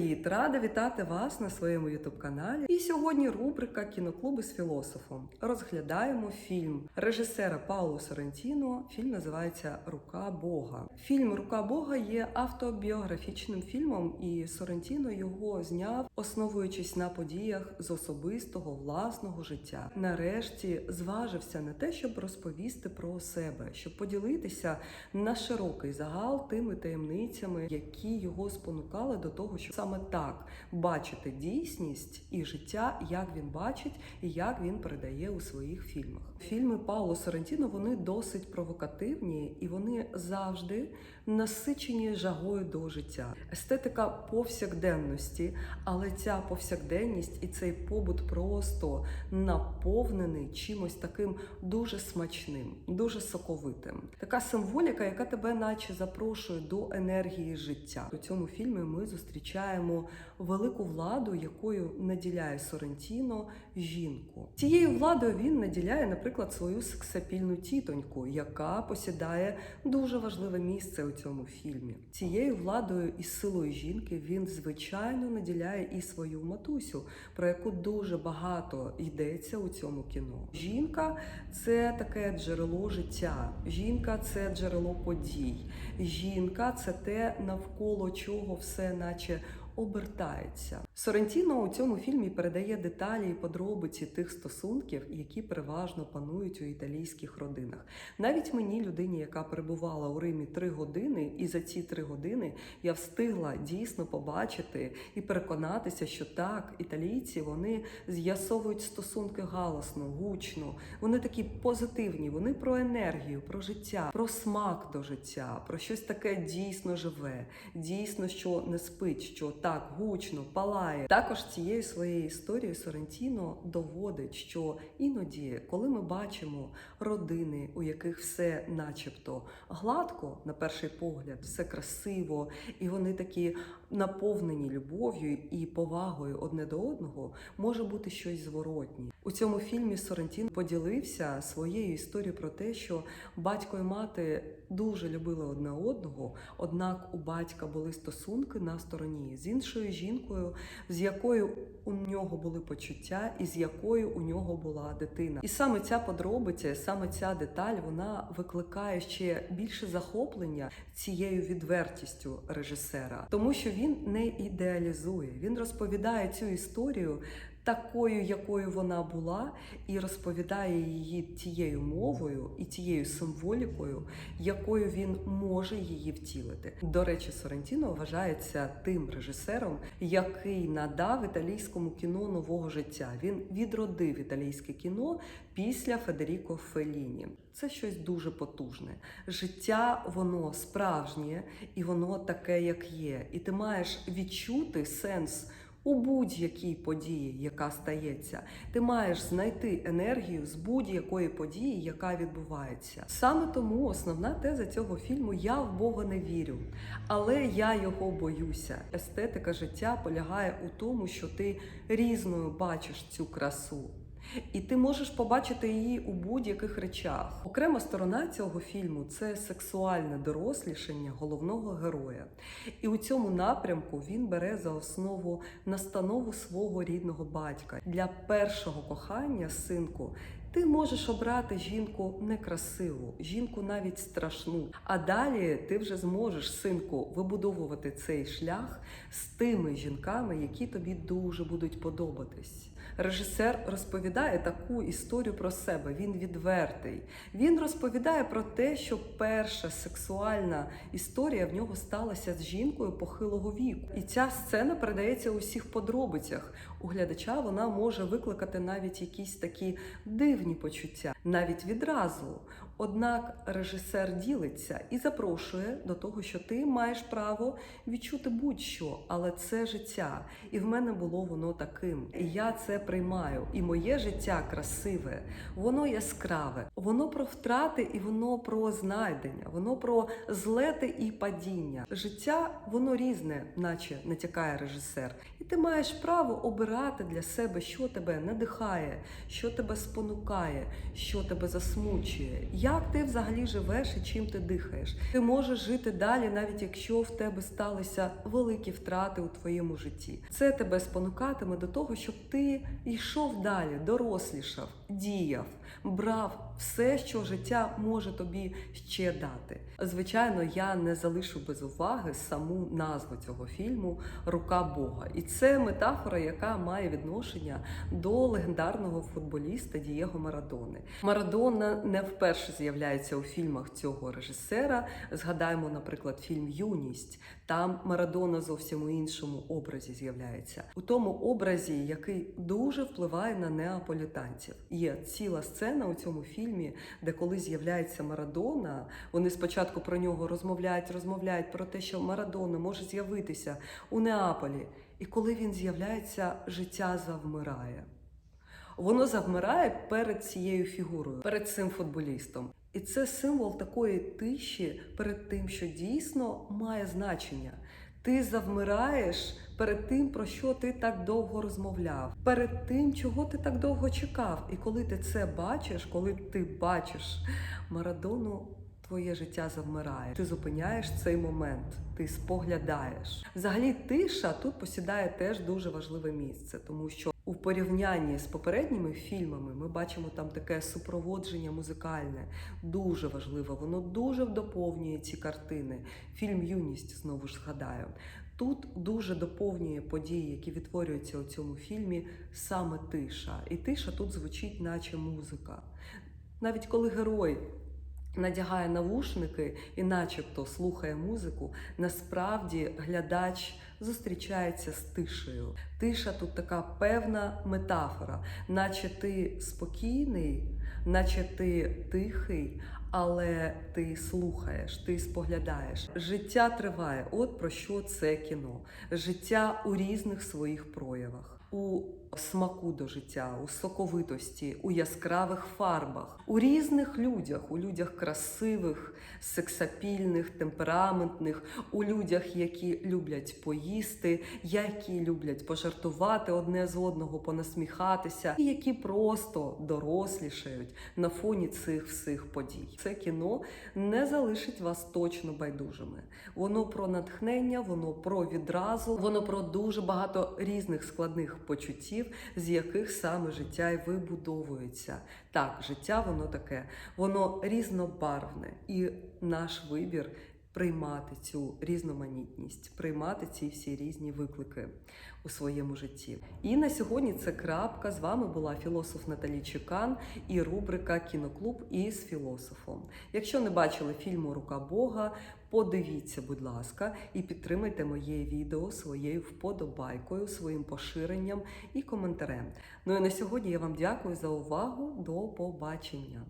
Привіт! Рада вітати вас на своєму ютуб-каналі. І сьогодні рубрика Кіноклуби з філософом. Розглядаємо фільм режисера Пауло Соррентіно. Фільм називається Рука Бога. Фільм Рука Бога є автобіографічним фільмом, і Соррентіно його зняв, основуючись на подіях з особистого власного життя. Нарешті зважився на те, щоб розповісти про себе, щоб поділитися на широкий загал тими таємницями, які його спонукали до того, щоб саме так бачити дійсність і життя, як він бачить і як він передає у своїх фільмах. Фільми Пауло Соррентіно вони досить провокативні і вони завжди насичені жагою до життя. Естетика повсякденності, але ця повсякденність і цей побут просто наповнений чимось таким дуже смачним, дуже соковитим. Така символіка, яка тебе, наче, запрошує до енергії життя. У цьому фільмі ми зустрічаємо велику владу, якою наділяє Соррентіно жінку. Цією владою він наділяє, наприклад, свою сексапільну тітоньку, яка посідає дуже важливе місце у цьому фільмі. Цією владою і силою жінки він звичайно наділяє і свою матусю, про яку дуже багато йдеться у цьому кіно. Жінка це таке джерело життя. Жінка це джерело подій. Жінка це те, навколо чого все, наче обертається. Соррентіно у цьому фільмі передає деталі і подробиці тих стосунків, які переважно панують у італійських родинах. Навіть мені, людині, яка перебувала у Римі три години, і за ці три години я встигла дійсно побачити і переконатися, що так, італійці вони з'ясовують стосунки галасно, гучно. Вони такі позитивні. Вони про енергію, про життя, про смак до життя, про щось таке дійсно живе, дійсно, що не спить, що так гучно палає. Також цією своєю історією Сорентіно доводить, що іноді, коли ми бачимо родини, у яких все, начебто, гладко, на перший погляд, все красиво, і вони такі наповнені любов'ю і повагою одне до одного, може бути щось зворотнє. У цьому фільмі Соррентін поділився своєю історією про те, що батько і мати дуже любили одне одного, однак у батька були стосунки на стороні з іншою жінкою, з якою у нього були почуття, і з якою у нього була дитина. І саме ця подробиця, саме ця деталь, вона викликає ще більше захоплення цією відвертістю режисера, тому що він не ідеалізує, він розповідає цю історію. Такою, якою вона була, і розповідає її тією мовою і тією символікою, якою він може її втілити. До речі, Соррентіно вважається тим режисером, який надав італійському кіно нового життя. Він відродив італійське кіно після Федеріко Феліні. Це щось дуже потужне. Життя воно справжнє і воно таке, як є. І ти маєш відчути сенс. У будь-якій події, яка стається, ти маєш знайти енергію з будь-якої події, яка відбувається. Саме тому основна теза цього фільму Я в Бога не вірю, але я його боюся. Естетика життя полягає у тому, що ти різною бачиш цю красу. І ти можеш побачити її у будь-яких речах. Окрема сторона цього фільму це сексуальне дорослішання головного героя. І у цьому напрямку він бере за основу настанову свого рідного батька для першого кохання, синку. Ти можеш обрати жінку некрасиву, жінку навіть страшну. А далі ти вже зможеш, синку, вибудовувати цей шлях з тими жінками, які тобі дуже будуть подобатись. Режисер розповідає таку історію про себе. Він відвертий. Він розповідає про те, що перша сексуальна історія в нього сталася з жінкою похилого віку. І ця сцена передається у всіх подробицях. У глядача вона може викликати навіть якісь такі дивні почуття, навіть відразу. Однак режисер ділиться і запрошує до того, що ти маєш право відчути будь-що, але це життя. І в мене було воно таким. І я це приймаю. І моє життя красиве, воно яскраве, воно про втрати і воно про знайдення, воно про злети і падіння. Життя воно різне, наче натякає режисер. І Ти маєш право обирати для себе, що тебе надихає, що тебе спонукає, що тебе засмучує, як ти взагалі живеш і чим ти дихаєш. Ти можеш жити далі, навіть якщо в тебе сталися великі втрати у твоєму житті. Це тебе спонукатиме до того, щоб ти йшов далі, дорослішав, діяв, брав все, що життя може тобі ще дати. Звичайно, я не залишу без уваги саму назву цього фільму Рука Бога. І це метафора, яка має відношення до легендарного футболіста Дієго Марадони. Марадона не вперше з'являється у фільмах цього режисера. Згадаємо, наприклад, фільм Юність. Там Марадона зовсім у іншому образі з'являється. У тому образі, який дуже впливає на неаполітанців. Є ціла сцена у цьому фільмі, де коли з'являється Марадона, вони спочатку про нього розмовляють, розмовляють про те, що Марадона може з'явитися у Неаполі. І коли він з'являється, життя завмирає. Воно завмирає перед цією фігурою, перед цим футболістом. І це символ такої тиші перед тим, що дійсно має значення. Ти завмираєш перед тим, про що ти так довго розмовляв, перед тим, чого ти так довго чекав. І коли ти це бачиш, коли ти бачиш Марадону, твоє життя завмирає. Ти зупиняєш цей момент, ти споглядаєш. Взагалі, тиша тут посідає теж дуже важливе місце, тому що у порівнянні з попередніми фільмами ми бачимо там таке супроводження музикальне, дуже важливе. Воно дуже доповнює ці картини. Фільм Юність знову ж згадаю. Тут дуже доповнює події, які відтворюються у цьому фільмі, саме тиша. І тиша тут звучить, наче музика. Навіть коли герой надягає навушники і, начебто, слухає музику, насправді глядач зустрічається з тишею. Тиша тут така певна метафора, наче ти спокійний, наче ти тихий. Але ти слухаєш, ти споглядаєш. Життя триває. От про що це кіно. Життя у різних своїх проявах. У смаку до життя, у соковитості, у яскравих фарбах, у різних людях, у людях красивих, сексапільних, темпераментних, у людях, які люблять поїсти, які люблять пожартувати одне з одного, понасміхатися, і які просто дорослішають на фоні цих всіх подій. Це кіно не залишить вас точно байдужими. Воно про натхнення, воно про відразу, воно про дуже багато різних складних почуттів, з яких саме життя і вибудовується. Так, життя воно таке, воно різнобарвне, і наш вибір приймати цю різноманітність, приймати ці всі різні виклики у своєму житті. І на сьогодні це крапка. З вами була філософ Наталі Чекан і рубрика Кіноклуб із філософом. Якщо не бачили фільму Рука Бога, подивіться, будь ласка, і підтримайте моє відео своєю вподобайкою, своїм поширенням і коментарем. Ну і на сьогодні я вам дякую за увагу. До побачення!